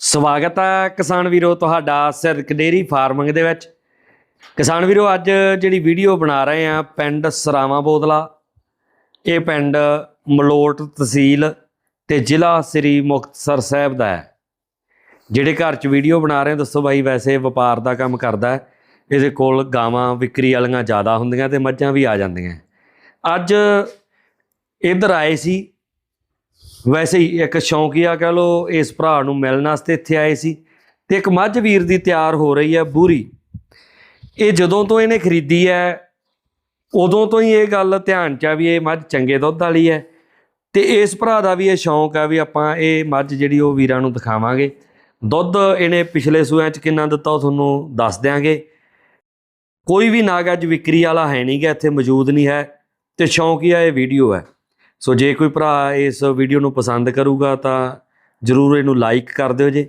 ਸਵਾਗਤ ਹੈ ਕਿਸਾਨ ਵੀਰੋ ਤੁਹਾਡਾ ਸਿਰਕ ਡੇਰੀ ਫਾਰਮਿੰਗ ਦੇ ਵਿੱਚ। ਕਿਸਾਨ ਵੀਰੋ, ਅੱਜ ਜਿਹੜੀ ਵੀਡੀਓ ਬਣਾ ਰਹੇ ਆ, ਪਿੰਡ ਸਰਾਵਾਂ ਬੋਦਲਾ। ਇਹ ਪਿੰਡ ਮਲੋਟ ਤਹਿਸੀਲ ਤੇ ਜ਼ਿਲ੍ਹਾ ਸ੍ਰੀ ਮੁਕਤਸਰ ਸਾਹਿਬ ਦਾ ਹੈ। ਜਿਹੜੇ ਘਰ 'ਚ ਵੀਡੀਓ ਬਣਾ ਰਹੇ ਦੱਸੋ ਬਾਈ, ਵੈਸੇ ਵਪਾਰ ਦਾ ਕੰਮ ਕਰਦਾ ਹੈ। ਇਹਦੇ ਕੋਲ ਗਾਵਾਂ ਵਿਕਰੀ ਵਾਲੀਆਂ ਜ਼ਿਆਦਾ ਹੁੰਦੀਆਂ ਤੇ ਮੱਝਾਂ ਵੀ ਆ ਜਾਂਦੀਆਂ। ਅੱਜ ਇੱਧਰ ਆਏ ਸੀ ਵੈਸੇ ਹੀ ਇੱਕ ਸ਼ੌਂਕੀਆ ਕਹ ਲੋ ਇਸ ਭਰਾ ਨੂੰ ਮਿਲਣ ਵਾਸਤੇ ਇੱਥੇ ਆਏ ਸੀ ਤੇ ਇੱਕ ਮੱਝ ਵੀਰ ਦੀ ਤਿਆਰ ਹੋ ਰਹੀ ਹੈ ਬੂਰੀ। ਇਹ ਜਦੋਂ ਤੋਂ ਇਹਨੇ ਖਰੀਦੀ ਹੈ, ਉਦੋਂ ਤੋਂ ਹੀ ਇਹ ਗੱਲ ਧਿਆਨ 'ਚ ਆ ਵੀ ਇਹ ਮੱਝ ਚੰਗੇ ਦੁੱਧ ਵਾਲੀ ਹੈ ਤੇ ਇਸ ਭਰਾ ਦਾ ਵੀ ਇਹ ਸ਼ੌਂਕ ਆ ਵੀ ਆਪਾਂ ਇਹ ਮੱਝ ਜਿਹੜੀ ਉਹ ਵੀਰਾਂ ਨੂੰ ਦਿਖਾਵਾਂਗੇ। ਦੁੱਧ ਇਹਨੇ ਪਿਛਲੇ ਸੂਆਂ 'ਚ ਕਿੰਨਾ ਦਿੱਤਾ ਉਹ ਤੁਹਾਨੂੰ ਦੱਸ ਦਿਆਂਗੇ। ਕੋਈ ਵੀ ਨਾਗ ਅੱਜ ਵਿਕਰੀ ਵਾਲਾ ਹੈ ਨਹੀਂ ਗਿਆ ਇੱਥੇ ਮੌਜੂਦ ਨਹੀਂ ਹੈ ਤੇ ਸ਼ੌਂਕੀਆ ਇਹ ਵੀਡੀਓ ਹੈ। ਸੋ ਜੇ ਕੋਈ ਭਰਾ ਇਸ ਵੀਡੀਓ ਨੂੰ ਪਸੰਦ ਕਰੂਗਾ ਤਾਂ ਜਰੂਰ ਇਹਨੂੰ ਲਾਈਕ ਕਰ ਦਿਓ ਜੇ।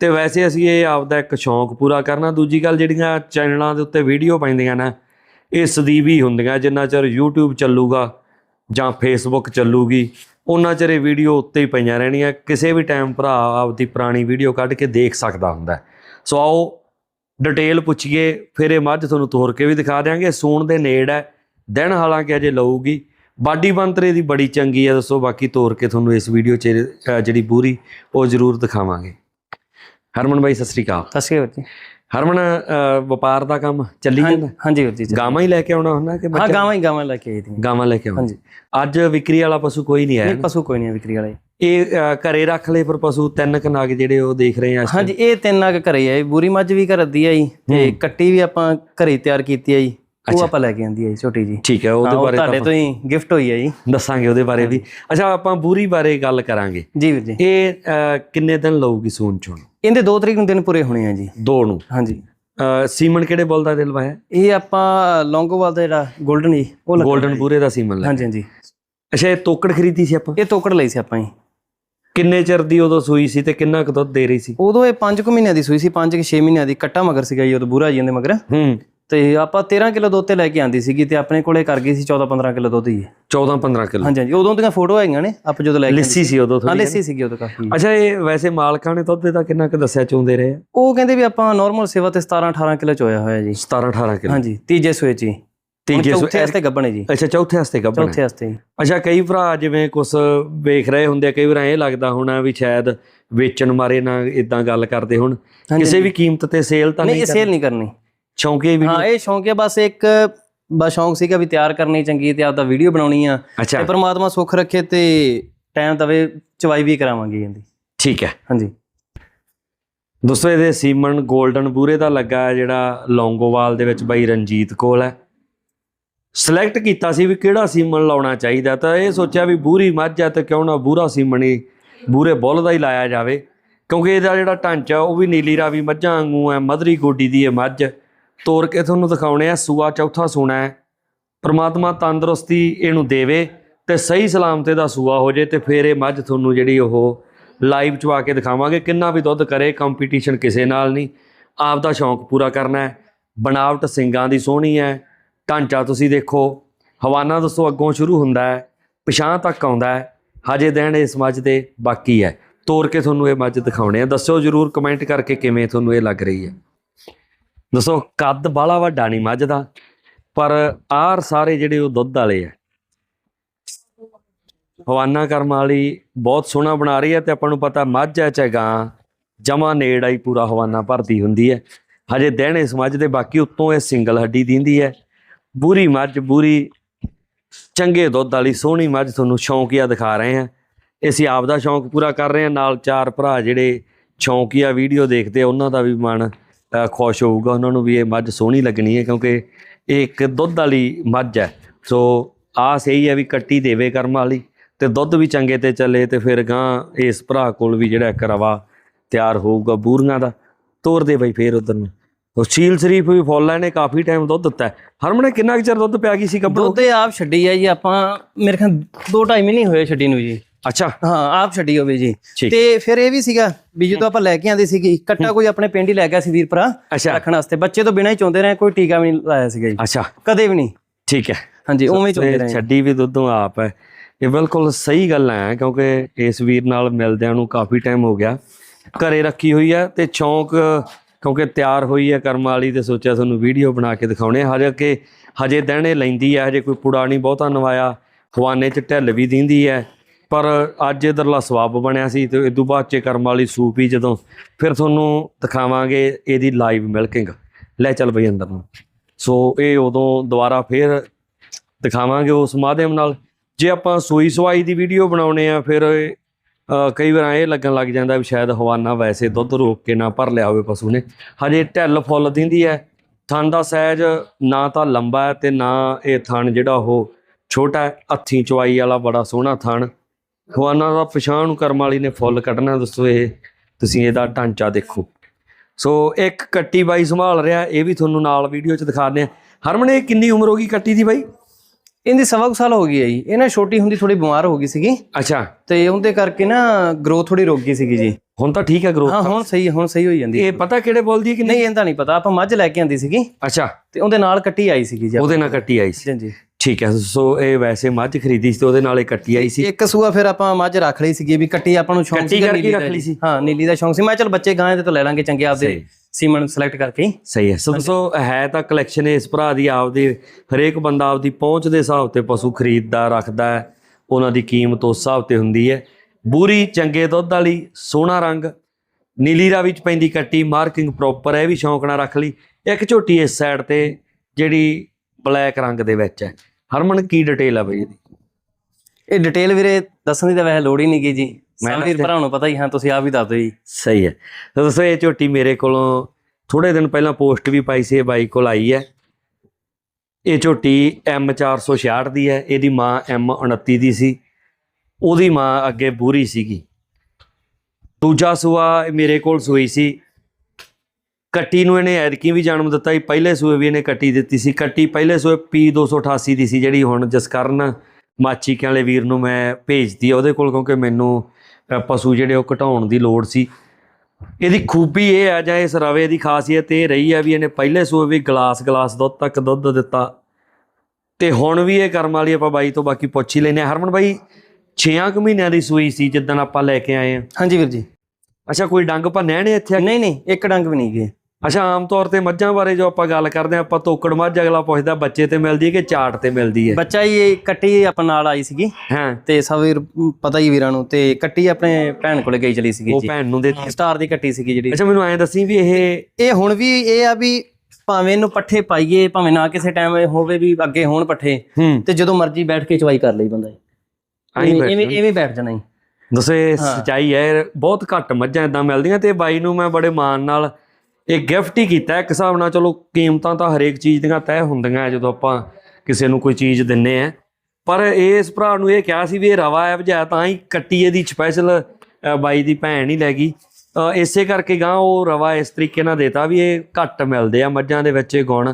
ਤੇ ਵੈਸੇ ਅਸੀਂ ਇਹ ਆਪਦਾ ਇੱਕ ਸ਼ੌਂਕ ਪੂਰਾ ਕਰਨਾ। ਦੂਜੀ ਗੱਲ ਜਿਹੜੀਆਂ ਚੈਨਲਾਂ ਦੇ ਉੱਤੇ ਵੀਡੀਓ ਪੈਂਦੀਆਂ ਨਾ, ਇਹ ਸਦੀਵੀ ਹੁੰਦੀਆਂ, ਜਿੰਨਾ ਚਿਰ YouTube ਚੱਲੂਗਾ ਜਾਂ Facebook ਚੱਲੂਗੀ ਉਹਨਾਂ ਚਿਰ ਇਹ ਵੀਡੀਓ ਉੱਤੇ ਹੀ ਪਈਆਂ ਰਹਿਣੀਆਂ। ਕਿਸੇ ਵੀ ਟਾਈਮ ਭਰਾ ਆਪਦੀ ਪੁਰਾਣੀ ਵੀਡੀਓ ਕੱਢ ਕੇ ਦੇਖ ਸਕਦਾ ਹੁੰਦਾ। ਸੋ ਆਓ ਡਿਟੇਲ ਪੁੱਛੀਏ, ਫਿਰ ਇਹ ਮੱਝ ਤੁਹਾਨੂੰ ਤੋਰ ਕੇ ਵੀ ਦਿਖਾ ਦਿਆਂਗੇ। ਸੂਣ ਦੇ ਨੇੜ ਹੈ, ਦਿਨ ਹਾਲਾਂਕਿ ਅਜੇ ਲਊਗੀ। ਬਾਡੀ ਬੰਤਰੇ ਦੀ ਬੜੀ ਚੰਗੀ ਹੈ ਦੱਸੋ ਬਾਕੀ ਤੋਰ ਕੇ ਤੁਹਾਨੂੰ ਇਸ ਵੀਡੀਓ 'ਚ ਜਿਹੜੀ ਪੂਰੀ ਉਹ ਜ਼ਰੂਰ ਦਿਖਾਵਾਂਗੇ। ਹਰਮਨ ਬਾਈ ਸਤਿ ਸ੍ਰੀ ਅਕਾਲ। ਸਤਿ ਸ਼੍ਰੀ ਅਕਾਲ ਜੀ। ਹਰਮਨ ਵਪਾਰ ਦਾ ਕੰਮ ਚੱਲੀ ਜਾਂਦਾ ਹਾਂਜੀ ਜੀ ਜੀ। ਗਾਵਾਂ ਹੀ ਲੈ ਕੇ ਆਉਣਾ ਹੁੰਦਾ ਕਿ ਹਾਂ? ਗਾਵਾਂ ਹੀ ਗਾਵਾਂ ਲੈ ਕੇ ਆਈ ਦੀ ਗਾਵਾਂ ਲੈ ਕੇ ਆਉਣਾ। ਹਾਂਜੀ। ਅੱਜ ਵਿਕਰੀ ਵਾਲਾ ਪਸ਼ੂ ਕੋਈ ਨਹੀਂ ਨਹੀਂ ਹੈ ਪਸ਼ੂ ਕੋਈ ਨਹੀਂ ਵਿਕਰੀ ਵਾਲੇ। ਇਹ ਘਰੇ ਰੱਖ ਲਏ ਫਿਰ ਪਸ਼ੂ ਤਿੰਨ ਕਨਾਗ ਜਿਹੜੇ ਉਹ ਦੇਖ ਰਹੇ ਆ ਹਾਂਜੀ ਇਹ ਤਿੰਨ ਅਗ ਘਰੇ ਆਈ ਬੂਰੀ ਮੱਝ ਵੀ ਘਰ ਦੀ ਆਈ ਤੇ ਕੱਟੀ ਵੀ ਆਪਾਂ ਘਰੇ ਤਿਆਰ ਕੀਤੀ ਆਈ ਉਹ ਆਪਾਂ ਲੈ ਕੇ ਆਂਦੀ ਆਈ ਛੋਟੀ ਜੀ। ਠੀਕ ਹੈ ਹਾਂ, ਉਹਦੇ ਉਹ ਬਾਰੇ ਤੁਹਾਡੇ ਤੋਂ ਹੀ ਗਿਫਟ ਹੋਈ ਹੈ ਜੀ। ਦੱਸਾਂਗੇ ਉਹਦੇ ਬਾਰੇ ਵੀ। ਅੱਛਾ ਆਪਾਂ ਬੂਰੀ ਬਾਰੇ ਗੱਲ ਕਰਾਂਗੇ। ਜੀ ਵੀਰ ਜੀ। ਇਹ ਕਿੰਨੇ ਦਿਨ ਲਊਗੀ ਸੂਨ ਚੋਂ ਇਹਦੇ 2 ਤਰੀਕ ਨੂੰ ਦਿਨ ਪੂਰੇ ਹੋਣੇ ਆ ਜੀ। ਦੋ ਨੂੰ? ਹਾਂਜੀ। ਸੀਮਨ ਕਿਹੜੇ ਬੋਲ ਦਾ ਦਿਲ ਵਾਇਆ? ਇਹ ਆਪਾਂ ਲੌਂਗੋਵਾਲ ਦਾ ਜਿਹੜਾ 골ਡਨ ਜੀ ਉਹ 골ਡਨ ਪੂਰੇ ਦਾ ਸੀਮਨ ਲੈ। ਹਾਂਜੀ ਹਾਂਜੀ। ਅੱਛਾ ਇਹ ਤੋਕੜ ਖਰੀਦੀ ਸੀ ਆਪਾਂ? ਇਹ ਤੋਕੜ ਲਈ ਸੀ ਆਪਾਂ ਜੀ। ਕਿੰਨੇ ਚਿਰ ਦੀ ਉਦੋਂ ਸੂਈ ਸੀ ਤੇ ਕਿੰਨਾ ਕੁ ਦੁੱਧ ਦੇ ਰਹੀ ਸੀ? ਉਦੋਂ ਇਹ 5 ਕੁ ਮਹੀਨਿਆਂ ਦੀ ਸੂਈ ਸੀ 5 ਕਿ 6 ਮਹੀਨਿਆਂ ਦੀ। ਕੱਟਾ ਮਗਰ ਸੀਗਾ ਜੀ ਉਦੋਂ ਬੂਰਾ ਜੀ ਦੇ ਮਗਰ। ਹੂੰ। ਤੇ ਆਪਾਂ 13 ਕਿਲੋ ਦੁੱਧ ਤੇ ਲੈ ਕੇ ਆਂਦੀ ਸੀਗੀ ਤੇ ਆਪਣੇ ਕੋਲੇ ਕਰ ਗਈ ਸੀ 14 15 ਕਿਲੋ ਦੁੱਧ ਹੀ। 14 15 ਕਿਲੋ। ਹਾਂਜੀ ਹਾਂਜੀ ਉਦੋਂ ਦੀਆਂ ਫੋਟੋ ਹੈਗੀਆਂ ਨੇ ਆਪਾਂ ਜਦੋਂ ਲੈ ਕੇ ਲਿੱਸੀ ਸੀ। ਉਦੋਂ ਹਾਂ ਥੋੜੀ ਲੱਸੀ ਸੀਗੀ ਉਦੋਂ ਕਾਫੀ। ਅੱਛਾ ਇਹ ਵੈਸੇ ਮਾਲਕਾਂ ਨੇ ਦੁੱਧ ਦਾ ਕਿੰਨਾ ਕੁ ਦੱਸਿਆ ਚਾਹੁੰਦੇ ਰਹੇ? ਉਹ ਕਹਿੰਦੇ ਵੀ ਆਪਾਂ ਨਾਰਮਲ ਸੇਵਾ ਤੇ 17 18 ਕਿਲੋ ਚ ਹੋਇਆ ਹੋਇਆ ਜੀ। 17 18 ਕਿਲੋ। ਹਾਂਜੀ ਤੀਜੇ ਸੂਏ ਚ ਤੀਜੇ ਚੌਥੇ ਵਾਸਤੇ ਗੱਬਣੇ ਜੀ। ਅੱਛਾ ਚੌਥੇ ਹਸਤੇ ਗੱਭਣ ਚੌਥੇ ਵਾਸਤੇ ਜੀ। ਅੱਛਾ ਕਈ ਭਰਾ ਜਿਵੇਂ ਕੁਝ ਵੇਖ ਰਹੇ ਹੁੰਦੇ ਆ ਕਈ ਵਾਰ ਐਂ ਲੱਗਦਾ ਹੋਣਾ ਵੀ ਸ਼ਾਇਦ ਵੇਚਣ ਮਾਰੇ ਨਾ ਇਦਾਂ ਗੱਲ ਕਰਦੇ ਹੁਣ। ਕਿਸੇ ਵੀ ਕੀਮਤ ਤੇ ਸੇਲ ਤਾਂ ਨਹੀਂ ਨਹੀਂ ਇਹ ਸੇਲ ਨਹੀਂ ਕਰਨੀ। ਸ਼ੌਂਕੀ ਵੀ ਹਾਂ ਇਹ ਸ਼ੌਂਕ ਹੈ ਬਸ ਇੱਕ ਬਸ ਸ਼ੌਂਕ ਸੀਗਾ ਵੀ ਤਿਆਰ ਕਰਨੀ ਚੰਗੀ ਤੇ ਆਪਦਾ ਵੀਡੀਓ ਬਣਾਉਣੀ ਆ। ਅੱਛਾ। ਤੇ ਪ੍ਰਮਾਤਮਾ ਸੁੱਖ ਰੱਖੇ ਤੇ ਟਾਈਮ ਦਵੇ ਚਵਾਈ ਵੀ ਕਰਾਵਾਂਗੇ ਇਹਦੀ। ਠੀਕ ਹੈ। ਹਾਂਜੀ। ਦੋਸਤੋ ਇਹਦੇ ਸੀਮਨ 골ਡਨ ਬੂਰੇ ਦਾ ਲੱਗਾ ਹੈ ਜਿਹੜਾ ਲੌਂਗੋਵਾਲ ਦੇ ਵਿੱਚ ਬਾਈ ਰਣਜੀਤ ਕੋਲ ਹੈ। ਸਿਲੈਕਟ ਕੀਤਾ ਸੀ ਵੀ ਕਿਹੜਾ ਸੀਮਨ ਲਾਉਣਾ ਚਾਹੀਦਾ ਤਾਂ ਇਹ ਸੋਚਿਆ ਵੀ ਬੂਰੀ ਮੱਝ ਹੈ ਤੇ ਕਿਉਂ ਨਾ ਬੂਰਾ ਸੀਮਨ ਹੀ ਬੂਰੇ ਬੁੱਲ ਦਾ ਹੀ ਲਾਇਆ ਜਾਵੇ। ਕਿਉਂਕਿ ਇਹਦਾ ਜਿਹੜਾ ਢਾਂਚਾ ਉਹ ਵੀ ਨੀਲੀ ਰਾਵੀ ਮੱਝਾਂ ਵਾਂਗੂ ਹੈ ਮਧਰੀ ਗੋਡੀ ਦੀ ਇਹ ਮੱਝ। ਤੋਰ ਕੇ ਤੁਹਾਨੂੰ ਦਿਖਾਉਣੇ ਆ, ਸੂਆ ਚੌਥਾ ਸੂਣਾ ਹੈ। ਪ੍ਰਮਾਤਮਾ ਤੰਦਰੁਸਤੀ ਇਹਨੂੰ ਦੇਵੇ ਤੇ ਸਹੀ ਸਲਾਮਤ ਦਾ ਸੂਆ ਹੋ ਜੇ ਤੇ ਫਿਰ ਇਹ ਮੱਝ ਤੁਹਾਨੂੰ ਜਿਹੜੀ ਉਹ ਲਾਈਵ ਚਵਾ ਕੇ ਦਿਖਾਵਾਂਗੇ। ਕਿੰਨਾ ਵੀ ਦੁੱਧ ਕਰੇ ਕੰਪੀਟੀਸ਼ਨ ਕਿਸੇ ਨਾਲ ਨਹੀਂ। ਆਪ ਦਾ ਸ਼ੌਂਕ ਪੂਰਾ ਕਰਨਾ ਹੈ। ਬਣਾਵਟ ਸਿੰਘਾਂ ਦੀ ਸੋਹਣੀ ਹੈ। ਢਾਂਚਾ ਤੁਸੀਂ ਦੇਖੋ, ਹਵਾਨਾ ਦੱਸੋ ਅੱਗੋਂ ਸ਼ੁਰੂ ਹੁੰਦਾ ਹੈ ਪਛਾਂ ਤੱਕ ਆਉਂਦਾ ਹੈ, ਹਜੇ ਦੇਣ ਇਸ ਮੱਝ ਦੇ ਬਾਕੀ ਹੈ। ਤੋਰ ਕੇ ਤੁਹਾਨੂੰ ਇਹ ਮੱਝ ਦਿਖਾਉਣੇ ਆ। ਦੱਸਿਓ ਜਰੂਰ ਕਮੈਂਟ ਕਰਕੇ ਕਿਵੇਂ ਤੁਹਾਨੂੰ ਇਹ ਲੱਗ ਰਹੀ ਹੈ। ਦੱਸੋ, ਕੱਦ ਬਾਲਾ ਵੱਡਾ ਨਹੀਂ ਮੱਝ ਦਾ, ਪਰ ਆਰ ਸਾਰੇ ਜਿਹੜੇ ਉਹ ਦੁੱਧ ਵਾਲੇ ਆ। ਹਵਾਨਾ ਕਰਮ ਵਾਲੀ ਬਹੁਤ ਸੋਹਣਾ ਬਣਾ ਰਹੀ ਹੈ ਤੇ ਆਪਾਂ ਨੂੰ ਪਤਾ ਮੱਝ ਹੈ ਚਾਹੇ ਗਾਂ, ਜਮਾ ਨੇੜ ਆਈ ਪੂਰਾ ਹਵਾਨਾ ਭਰਦੀ ਹੁੰਦੀ ਹੈ। ਹਜੇ ਦਿਨ ਇਸ ਦੇ ਬਾਕੀ ਉੱਤੋਂ ਇਹ ਸਿੰਗਲ ਹੱਡੀ ਦਿੰਦੀ ਹੈ। ਬੂਰੀ ਮੱਝ, ਬੂਰੀ ਚੰਗੇ ਦੁੱਧ ਵਾਲੀ ਸੋਹਣੀ ਮੱਝ ਤੁਹਾਨੂੰ ਸ਼ੌਂਕੀਆ ਦਿਖਾ ਰਹੇ ਹਾਂ। ਅਸੀਂ ਆਪ ਦਾ ਸ਼ੌਂਕ ਪੂਰਾ ਕਰ ਰਹੇ ਹਾਂ, ਨਾਲ ਚਾਰ ਭਰਾ ਜਿਹੜੇ ਸ਼ੌਂਕੀਆ ਵੀਡੀਓ ਦੇਖਦੇ ਆ, ਉਹਨਾਂ ਦਾ ਵੀ ਮਨ ਖੁਸ਼ ਹੋਊਗਾ, ਉਹਨਾਂ ਨੂੰ ਵੀ ਇਹ ਮੱਝ ਸੋਹਣੀ ਲੱਗਣੀ ਹੈ ਕਿਉਂਕਿ ਇਹ ਇੱਕ ਦੁੱਧ ਵਾਲੀ ਮੱਝ ਹੈ। ਸੋ ਆਸ ਇਹੀ ਹੈ ਵੀ ਕੱਟੀ ਦੇਵੇ ਕਰਮ ਵਾਲੀ ਤੇ ਦੁੱਧ ਵੀ ਚੰਗੇ ਤੇ ਚੱਲੇ ਤੇ ਫਿਰ ਗਾਂ ਇਸ ਭਰਾ ਕੋਲ ਵੀ ਜਿਹੜਾ ਇੱਕ ਰਵਾ ਤਿਆਰ ਹੋਊਗਾ ਬੂਰੀਆਂ ਦਾ। ਤੋਰ ਦੇ ਬਈ ਫੇਰ ਉਧਰ ਨੂੰ। ਸ਼ੀਲ ਸ਼ਰੀਫ ਵੀ ਫੁੱਲ ਨੇ ਕਾਫੀ ਟਾਈਮ ਦੁੱਧ ਦਿੱਤਾ ਹੈ। ਕਿੰਨਾ ਕੁ ਚਿਰ ਦੁੱਧ ਪਿਆ ਗਈ ਸੀ ਗੱਭਰੂ ਦੁੱਧ ਆਪ ਛੱਡੀ ਆ ਜੀ, ਆਪਾਂ ਮੇਰੇ ਖਿਆਲ 2 2.5 ਮਹੀਨੇ ਹੋਏ ਛੱਡੀ ਨੂੰ ਜੀ। ਅੱਛਾ। ਹਾਂ ਆਪ ਛੱਡੀ ਹੋਵੇ ਜੀ। ਤੇ ਫਿਰ ਇਹ ਵੀ ਸੀਗਾ ਵੀ ਜਦੋਂ ਆਪਾਂ ਲੈ ਕੇ ਆਂਦੇ ਸੀਗੀ ਕੱਟਾ ਕੋਈ ਆਪਣੇ ਪਿੰਡ ਹੀ ਲੈ ਗਿਆ ਸੀ ਵੀਰ ਭਰਾ ਰੱਖਣ ਵਾਸਤੇ। ਬੱਚੇ ਤੋਂ ਬਿਨਾਂ ਹੀ ਚੋਂਦੇ ਰਹੇ ਕੋਈ ਟੀਕਾ ਵੀ ਨਹੀਂ ਲਾਇਆ ਸੀਗਾ ਜੀ। ਅੱਛਾ। ਕਦੇ ਵੀ ਨਹੀਂ। ਠੀਕ ਹੈ। ਹਾਂਜੀ ਉਵੇਂ ਚੋਂਦੇ ਰਹੇ। ਛੱਡੀ ਵੀ ਦੁੱਧੋਂ ਆਪ ਹੈ। ਇਹ ਬਿਲਕੁਲ ਸਹੀ ਗੱਲ ਹੈ ਕਿਉਂਕਿ ਇਸ ਵੀਰ ਨਾਲ ਮਿਲਦਿਆਂ ਨੂੰ ਕਾਫੀ ਟਾਈਮ ਹੋ ਗਿਆ। ਘਰੇ ਰੱਖੀ ਹੋਈ ਹੈ ਤੇ ਸ਼ੌਂਕ ਕਿਉਂਕਿ ਤਿਆਰ ਹੋਈ ਹੈ ਕਰਮ ਵਾਲੀ ਤੇ ਸੋਚਿਆ ਤੁਹਾਨੂੰ ਵੀਡੀਓ ਬਣਾ ਕੇ ਦਿਖਾਉਣੇ। ਹਜੇ ਕਿ ਹਜੇ ਦਿਨੇ ਲੈਂਦੀ ਹੈ ਹਜੇ ਕੋਈ ਪੁੜਾ ਨਹੀਂ ਬਹੁਤਾ ਨਵਾਇਆ। ਹਵਾਨੇ ਚ ਢਿੱਲ ਵੀ ਦਿੰਦੀ ਹੈ। ਪਰ ਅੱਜ ਇਧਰਲਾ ਸਵਾਬ ਬਣਿਆ ਸੀ ਤੇ ਇਦੋਂ ਬਾਅਦ ਚ ਕਰਮ ਵਾਲੀ ਸੂਪ ਹੀ ਜਦੋਂ ਫਿਰ ਤੁਹਾਨੂੰ ਦਿਖਾਵਾਂਗੇ ਇਹਦੀ ਲਾਈਵ ਮਿਲਕਿੰਗ ਲੈ ਚੱਲ ਬਈ ਅੰਦਰ ਨੂੰ। ਸੋ ਇਹ ਉਦੋਂ ਦੁਬਾਰਾ ਫਿਰ ਦਿਖਾਵਾਂਗੇ ਉਸ ਮਾਧਿਅਮ ਨਾਲ। ਜੇ ਆਪਾਂ ਸੂਈ ਸਵਾਈ ਦੀ ਵੀਡੀਓ ਬਣਾਉਣੇ ਆ, ਫਿਰ ਕਈ ਵਾਰ ਇਹ ਲੱਗਣ ਲੱਗ ਜਾਂਦਾ ਵੀ ਸ਼ਾਇਦ ਹਵਾਨਾ ਵੈਸੇ ਦੁੱਧ ਰੋਕ ਕੇ ਨਾ ਭਰ ਲਿਆ ਹੋਵੇ ਪਸ਼ੂ ਨੇ। ਹਜੇ ਢਿੱਲ ਫੁੱਲ ਦਿੰਦੀ ਹੈ। ਥਣ ਦਾ ਸਾਈਜ਼ ਨਾ ਤਾਂ ਲੰਬਾ ਹੈ ਤੇ ਨਾ ਇਹ ਥਣ ਜਿਹੜਾ ਉਹ ਛੋਟਾ ਹੈ। ਹੱਥੀ ਚਵਾਈ ਵਾਲਾ ਬੜਾ ਸੋਹਣਾ ਥਣ। ਹਵਾਨਾ ਦਾ ਪਛਾਣ ਨੂੰ ਕਰਮ ਵਾਲੀ ਨੇ ਫੁੱਲ ਕੱਢਣਾ ਦੱਸੋ ਇਹ। ਤੁਸੀਂ ਇਹਦਾ ਢਾਂਚਾ ਦੇਖੋ। ਸੋ ਇੱਕ ਕੱਟੀ ਬਾਈ ਸੰਭਾਲ ਰਿਹਾ ਇਹ ਵੀ ਤੁਹਾਨੂੰ ਨਾਲ ਵੀਡੀਓ 'ਚ ਦਿਖਾਉਂਦੇ ਆ ਹਰਮਨ ਇਹ ਕਿੰਨੀ ਉਮਰ ਹੋ ਗਈ ਕੱਟੀ ਦੀ ਬਾਈ? ਇਹਦੀ ਸਵਾ ਕੁ ਸਾਲ ਹੋ ਗਈ ਹੈ ਜੀ। ਇਹ ਨਾ ਛੋਟੀ ਹੁੰਦੀ ਥੋੜੀ ਬਿਮਾਰ ਹੋ ਗਈ ਸੀਗੀ। ਅੱਛਾ। ਤੇ ਉਹਦੇ ਕਰਕੇ ਨਾ ਗਰੋਥ ਥੋੜੀ ਰੁਕ ਗਈ ਸੀਗੀ ਜੀ। ਹੁਣ ਤਾਂ ਠੀਕ ਹੈ ਹਾਂ ਗਰੋਥ ਹੁਣ ਸਹੀ ਹੁਣ ਸਹੀ ਹੋਈ ਜਾਂਦੀ ਹੈ। ਇਹ ਪਤਾ ਕਿਹੜੇ ਬੋਲਦੀ ਹੈ ਕਿ ਨਹੀਂ ਇਹਦਾ ਨਹੀਂ ਪਤਾ। ਆਪਾਂ ਮੱਝ ਲੈ ਕੇ ਆਂਦੀ ਸੀਗੀ। ਅੱਛਾ। ਤੇ ਉਹਦੇ ਨਾਲ ਕੱਟੀ ਆਈ ਸੀਗੀ ਜੀ ਉਹਦੇ ਨਾਲ ਕੱਟੀ ਆਈ ਸੀ। ਜੀ ਠੀਕ ਹੈ ਸੋ ਇਹ ਵੈਸੇ ਮੱਝ ਖਰੀਦੀ ਸੀ ਤੇ ਉਹਦੇ ਨਾਲ ਇਹ ਕੱਟੀ ਆਈ ਸੀ ਇੱਕ ਸੂਆ ਫਿਰ ਆਪਾਂ ਮੱਝ ਰੱਖ ਲਈ ਸੀਗੀ ਵੀ ਕੱਟੀ ਆਪਾਂ ਨੂੰ ਸ਼ੌਂਕ ਕਰਕੇ ਨੀਲੀ ਰੱਖ ਲਈ। ਸੀ? ਹਾਂ ਨੀਲੀ ਦਾ ਸ਼ੌਂਕ ਸੀ ਮੈਂ ਚਲ ਬੱਚੇ ਗਾਂ ਦੇ ਤੋਂ ਲੈ ਲਾਂਗੇ ਚੰਗੇ ਆਪਦੇ। ਸੀਮਨ ਸਿਲੈਕਟ ਕਰਕੇ। ਸਹੀ ਹੈ ਸੋ ਸੋ ਹੈ ਤਾਂ ਕਲੈਕਸ਼ਨ ਇਸ ਭਰਾ ਦੀ ਆਪਦੀ ਹਰੇਕ ਬੰਦਾ ਆਪਦੀ ਪਹੁੰਚ ਦੇ ਹਿਸਾਬ ਤੇ ਪਸ਼ੂ ਖਰੀਦਦਾ ਰੱਖਦਾ ਹੈ ਉਹਨਾਂ ਦੀ ਕੀਮਤ ਉਸ ਹਿਸਾਬ ਤੇ ਹੁੰਦੀ ਹੈ ਬੂਰੀ ਚੰਗੇ ਦੁੱਧ ਵਾਲੀ ਸੋਹਣਾ ਰੰਗ ਨੀਲੀ ਰਾ ਵਿੱਚ ਪੈਂਦੀ ਕੱਟੀ ਮਾਰਕਿੰਗ ਪ੍ਰੋਪਰ ਹੈ ਵੀ ਸ਼ੌਂਕ ਨਾਲ ਰੱਖ ਲਈ ਇੱਕ ਝੋਟੀ ਇਸ ਸਾਈਡ ਤੇ ਜਿਹੜੀ ਬਲੈਕ ਰੰਗ ਦੇ ਵਿੱਚ ਹੈ ਹਰਮਨ ਕੀ ਡਿਟੇਲ ਹੈ ਬਈ ਇਹਦੀ? ਇਹ ਡਿਟੇਲ ਵੀਰੇ ਦੱਸਣ ਦੀ ਤਾਂ ਵੈਸੇ ਲੋੜ ਹੀ ਨਹੀਂ ਗਈ ਜੀ। ਮੈਂ ਵੀਰ ਭਰਾ ਨੂੰ ਪਤਾ ਹੀ ਹਾਂ ਤੁਸੀਂ ਆਪ ਹੀ ਦੱਸ ਦਿਓ ਜੀ। ਸਹੀ ਹੈ। ਤਾਂ ਦੋਸਤੋ ਇਹ ਝੋਟੀ ਮੇਰੇ ਕੋਲੋਂ ਥੋੜੇ ਦਿਨ ਪਹਿਲਾਂ ਪੋਸਟ ਵੀ ਪਾਈ ਸੀ ਇਹ ਬਾਈ ਕੋਲ ਆਈ ਹੈ। ਇਹ ਝੋਟੀ M466 ਦੀ ਹੈ ਇਹਦੀ ਮਾਂ M29 ਦੀ ਸੀ। ਉਹਦੀ ਮਾਂ ਅੱਗੇ ਬੂਰੀ ਸੀਗੀ। ਦੂਜਾ ਸੂਆ ਮੇਰੇ ਕੋਲ ਸੂਈ ਸੀ। ਕੱਟੀ ਨੂੰ ਇਹਨੇ ਐਦਕੀ ਵੀ ਜਨਮ ਦਿੱਤਾ ਸੀ ਪਹਿਲੇ ਸੂਏ ਵੀ ਇਹਨੇ ਕੱਟੀ ਦਿੱਤੀ ਸੀ। ਕੱਟੀ ਪਹਿਲੇ ਸੂਏ P288 ਦੀ ਸੀ ਜਿਹੜੀ ਹੁਣ ਜਸਕਰਨ ਮਾਚੀ ਵਾਲੇ ਵੀਰ ਨੂੰ ਮੈਂ ਭੇਜਦੀ ਆ ਉਹਦੇ ਕੋਲ ਕਿਉਂਕਿ ਮੈਨੂੰ ਪਸ਼ੂ ਜਿਹੜੇ ਉਹ ਘਟਾਉਣ ਦੀ ਲੋੜ ਸੀ। ਇਹਦੀ ਖੂਬੀ ਇਹ ਆ ਜਾਂ ਇਸ ਰਵੇ ਦੀ ਖਾਸੀਅਤ ਇਹ ਰਹੀ ਆ ਵੀ ਇਹਨੇ ਪਹਿਲੇ ਸੂਏ ਵੀ ਗਲਾਸ ਗਲਾਸ ਦੁੱਧ ਤੱਕ ਦੁੱਧ ਦਿੱਤਾ। ਤੇ ਹੁਣ ਵੀ ਇਹ ਕਰਮ ਵਾਲੀ ਆਪਾਂ ਬਾਈ ਤੋਂ ਬਾਕੀ ਪੁੱਛ ਹੀ ਲੈਨੇ ਆ ਹਰਮਨ ਬਾਈ 6 ਕੁ ਮਹੀਨਿਆਂ ਦੀ ਸੂਈ ਸੀ ਜਿੱਦਣ ਆਪਾਂ ਲੈ ਕੇ ਆਏ ਆ। ਹਾਂਜੀ ਵੀਰ ਜੀ। ਅੱਛਾ ਕੋਈ ਡੰਗ ਭੰਨਿਆ ਨੇ ਇੱਥੇ ਨਹੀਂ ਨਹੀਂ ਇੱਕ ਡੰਗ ਵੀ ਨਹੀਂ ਗਏ ਅੱਛਾ ਆਮ ਤੌਰ ਤੇ ਮੱਝਾਂ ਬਾਰੇ ਜੋ ਆਪਾਂ ਗੱਲ ਕਰਦੇ ਆ ਆਪਾਂ ਤੋਕੜ ਮੱਝ ਅਗਲਾ ਪੁੱਛਦਾ ਬੱਚੇ ਤੇ ਮਿਲਦੀ ਹੈ ਕਿ ਚਾਟ ਤੇ ਮਿਲਦੀ ਹੈ? ਬੱਚਾ ਹੀ ਕੱਟੀ ਆਪਾਂ ਨਾਲ ਆਈ ਸੀਗੀ ਹਾਂ। ਤੇ ਸਭ ਵੀਰ ਪਤਾ ਹੀ ਵੀਰਾਂ ਨੂੰ ਤੇ ਕੱਟੀ ਆਪਣੇ ਭੈਣ ਕੋਲੇ ਗਈ ਚਲੀ ਸੀਗੀ ਉਹ ਭੈਣ ਨੂੰ ਦੇਤੀ। ਸਟਾਰ ਦੀ ਕੱਟੀ ਸੀਗੀ ਜਿਹੜੀ। ਅੱਛਾ ਮੈਨੂੰ ਐਂ ਦੱਸੀ ਵੀ ਇਹ ਇਹ ਹੁਣ ਵੀ ਇਹ ਆ ਵੀ ਭਾਵੇਂ ਇਹਨੂੰ ਪੱਠੇ ਪਾਈਏ ਭਾਵੇਂ ਨਾ ਕਿਸੇ ਟਾਈਮ ਹੋਵੇ ਵੀ ਅੱਗੇ ਹੋਣ ਪੱਠੇ ਹੂੰ। ਤੇ ਜਦੋਂ ਮਰਜ਼ੀ ਬੈਠ ਕੇ ਚਵਾਈ ਕਰ ਲਈ ਬੰਦਾ ਐਵੇਂ ਐਵੇਂ ਬੈਠ ਜਾਣਾ ਜੀ। ਦੱਸੋ ਸਚਾਈ ਹੈ ਬਹੁਤ ਘੱਟ ਮੱਝਾਂ ਇਦਾਂ ਮਿਲਦੀਆਂ ਤੇ ਬਾਈ ਨੂੰ ਮੈਂ ਬੜੇ ਮਾਣ ਨਾਲ ਇਹ ਗਿਫਟ ਹੀ ਕੀਤਾ ਇੱਕ ਹਿਸਾਬ ਨਾਲ ਚਲੋ ਕੀਮਤਾਂ ਤਾਂ ਹਰੇਕ ਚੀਜ਼ ਦੀਆਂ ਤੈਅ ਹੁੰਦੀਆਂ ਜਦੋਂ ਆਪਾਂ ਕਿਸੇ ਨੂੰ ਕੋਈ ਚੀਜ਼ ਦਿੰਨੇ ਆ। ਪਰ ਇਸ ਭਰਾ ਨੂੰ ਇਹ ਕਿਹਾ ਸੀ ਵੀ ਇਹ ਰਵਾ ਹੈ ਵਜਾ ਤਾਂ ਹੀ ਕੱਟੀ ਇਹਦੀ ਸਪੈਸ਼ਲ ਬਾਈ ਦੀ ਭੈਣ ਹੀ ਲੈ ਗਈ। ਇਸੇ ਕਰਕੇ ਗਾਂ ਉਹ ਰਵਾ ਇਸ ਤਰੀਕੇ ਨਾਲ ਦੇਤਾ ਵੀ ਇਹ ਘੱਟ ਮਿਲਦੇ ਆ ਮੱਝਾਂ ਦੇ ਵਿੱਚ ਇਹ ਗੁਣ।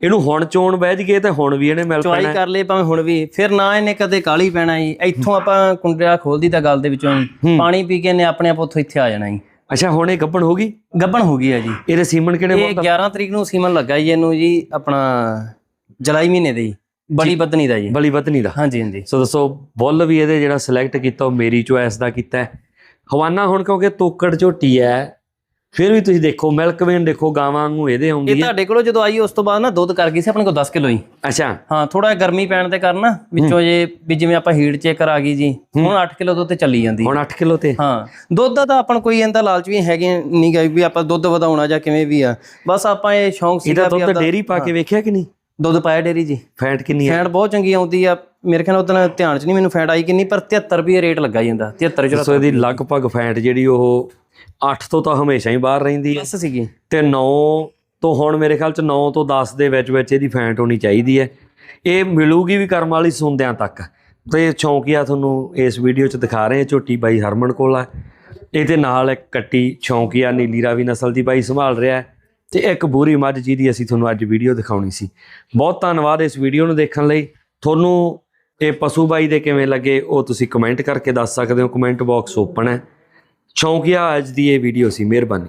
ਇਹਨੂੰ ਹੁਣ ਚੋਣ ਬਹਿਜ ਗਏ ਤੇ ਹੁਣ ਵੀ ਇਹਨੇ ਮਿਲ ਪੈਣਾ। ਕਰ ਲਈ ਭਾਵੇਂ ਹੁਣ ਵੀ ਫਿਰ ਨਾ ਇਹਨੇ ਕਦੇ ਕਾਲੀ ਪੈਣਾ ਜੀ। ਇੱਥੋਂ ਆਪਾਂ ਕੁੰਡਿਆ ਖੋਲਦੀ ਤਾਂ ਗੱਲ ਦੇ ਵਿੱਚੋਂ। ਪਾਣੀ ਪੀ ਕੇ ਨੇ ਆਪਣੇ ਆਪ ਉੱਥੋਂ ਇੱਥੇ ਆ ਜਾਣਾ ਜੀ। ਅੱਛਾ ਹੁਣ ਇਹ ਗੱਭਣ ਹੋ ਗਈ? ਗੱਬਣ ਹੋ ਗਈ ਆ ਜੀ। ਇਹਦੇ ਸੀਮਨ ਕਿਹੜੇ ਇਹ 11 ਤਰੀਕ ਨੂੰ ਸੀਮਨ ਲੱਗਾ ਜੀ ਇਹਨੂੰ ਜੀ ਆਪਣਾ ਜੁਲਾਈ ਮਹੀਨੇ ਦੇ ਜੀ ਬੜੀ ਬਦਨੀ ਦਾ ਜੀ। ਬਲੀ ਬਤਨੀ ਦਾ। ਹਾਂਜੀ ਹਾਂਜੀ। ਸੋ ਦੱਸੋ ਬੁੱਲ ਵੀ ਇਹਦੇ ਜਿਹੜਾ ਸਿਲੈਕਟ ਕੀਤਾ ਉਹ ਮੇਰੀ ਚੁਆਇਸ ਦਾ ਕੀਤਾ ਹੈ। ਹਵਾਨਾ ਹੁਣ ਕਿਉਂਕਿ ਤੋਕੜ ਝੋਟੀ ਹੈ ਫਿਰ ਵੀ ਤੁਸੀਂ ਦੇਖੋ ਮਿਲਕ ਵੇਨ ਦੇਖੋ ਗਾਵਾਂ ਵਾਂਗੂ ਇਹਦੇ ਇਹ ਆਉਂਦੀ ਹੈ ਤੁਹਾਡੇ ਕੋਲੋਂ ਜਦੋਂ ਆਈ ਉਸ ਤੋਂ ਬਾਅਦ ਨਾ ਦੁੱਧ ਕਰ ਗਈ ਸੀ ਆਪਣੇ ਕੋਲ 10 ਕਿਲੋ ਹੀ। ਅੱਛਾ। ਹਾਂ ਥੋੜਾ ਗਰਮੀ ਪੈਣ ਦੇ ਕਾਰਨ ਨਾ ਵਿੱਚੋਂ ਜੇ ਵੀ ਜਿਵੇਂ ਆਪਾਂ ਹੀਟ ਚੈੱਕ ਆ ਗਈ ਜੀ ਹੁਣ 8 ਕਿਲੋ ਦੁੱਧ ਤੇ ਚੱਲੀ ਜਾਂਦੀ। ਹੁਣ 8 ਕਿਲੋ ਤੇ। ਹਾਂ ਦੁੱਧ ਦਾ ਤਾਂ ਆਪਾਂ ਨੂੰ ਕੋਈ ਇਹਦਾ ਲਾਲਚ ਵੀ ਹੈਗੇ ਨਹੀਂ ਗਾ ਵੀ ਆਪਾਂ ਦੁੱਧ ਵਧਾਉਣਾ ਜਾਂ ਕਿਵੇਂ ਵੀ ਆ। ਬਸ ਆਪਾਂ ਇਹ ਸ਼ੌਂਕ ਸੀਗਾ ਵੀ ਦੁੱਧ ਡੇਰੀ ਪਾ ਕੇ ਵੇਖਿਆ ਕਿ ਨਹੀਂ? ਦੁੱਧ ਪਾਇਆ ਡੇਰੀ ਜੀ। ਫੈਟ ਕਿੰਨੀ ਹੈ ਫੈਟ ਬਹੁਤ ਚੰਗੀ ਆਉਂਦੀ ਆ। ਮੇਰੇ ਖਿਆਲ ਉਦੋਂ ਧਿਆਨ ਚ ਨਹੀਂ ਮੈਨੂੰ ਫੈਟ ਆਈ ਕਿੰਨੀ ਪਰ 73 ਰੁਪਏ ਰੇਟ ਲੱਗਾ ਜਾਂਦਾ 73 ਚਲੋ ਸੋ ਇਹਦੀ ਲਗਭਗ ਫੈਟ ਜਿਹੜੀ ਉਹ 8 ਤੋਂ ਤਾਂ ਹਮੇਸ਼ਾ ਹੀ ਬਾਹਰ ਰਹਿੰਦੀ ਹੈ। ਬਸ ਸੀਗੀ। ਤੇ 9 ਤੋਂ ਹੁਣ ਮੇਰੇ ਖਿਆਲ ਚ 9 ਤੋਂ 10 ਦੇ ਵਿੱਚ ਵਿੱਚ ਇਹਦੀ ਫੈਟ ਹੋਣੀ ਚਾਹੀਦੀ ਹੈ। ਇਹ ਮਿਲੂਗੀ ਵੀ ਕਰਮ ਵਾਲੀ ਸੁੰਦਿਆਂ ਤੱਕ। ਤੇ ਸ਼ੌਂਕੀਆ ਤੁਹਾਨੂੰ ਇਸ ਵੀਡੀਓ ਚ ਦਿਖਾ ਰਹੇ ਹਾਂ ਝੋਟੀ ਬਾਈ ਹਰਮਨ ਕੋਲ ਆ। ਇਹਦੇ ਨਾਲ ਇੱਕ ਕੱਟੀ ਸ਼ੌਂਕੀਆ ਨੀਲੀ ਰਾਵੀ ਨਸਲ ਦੀ ਬਾਈ ਸੰਭਾਲ ਰਿਹਾ ਹੈ। ਤੇ ਇੱਕ ਬੂਰੀ ਮੱਝ ਜਿਹਦੀ ਅਸੀਂ ਤੁਹਾਨੂੰ ਅੱਜ ਵੀਡੀਓ ਦਿਖਾਉਣੀ ਸੀ। ਬਹੁਤ ਧੰਨਵਾਦ ਇਸ ਵੀਡੀਓ ਨੂੰ ਦੇਖਣ ਲਈ। ਤੁਹਾਨੂੰ ਇਹ ਪਸ਼ੂ ਬਾਈ ਦੇ ਕਿਵੇਂ ਲੱਗੇ ਉਹ ਤੁਸੀਂ ਕਮੈਂਟ ਕਰਕੇ ਦੱਸ ਸਕਦੇ ਹੋ। ਕਮੈਂਟ ਬਾਕਸ ਓਪਨ ਹੈ। ਸ਼ੌਂਕਿਆ ਅੱਜ ਦੀ ਇਹ ਵੀਡੀਓ ਸੀ ਮਿਹਰਬਾਨੀ।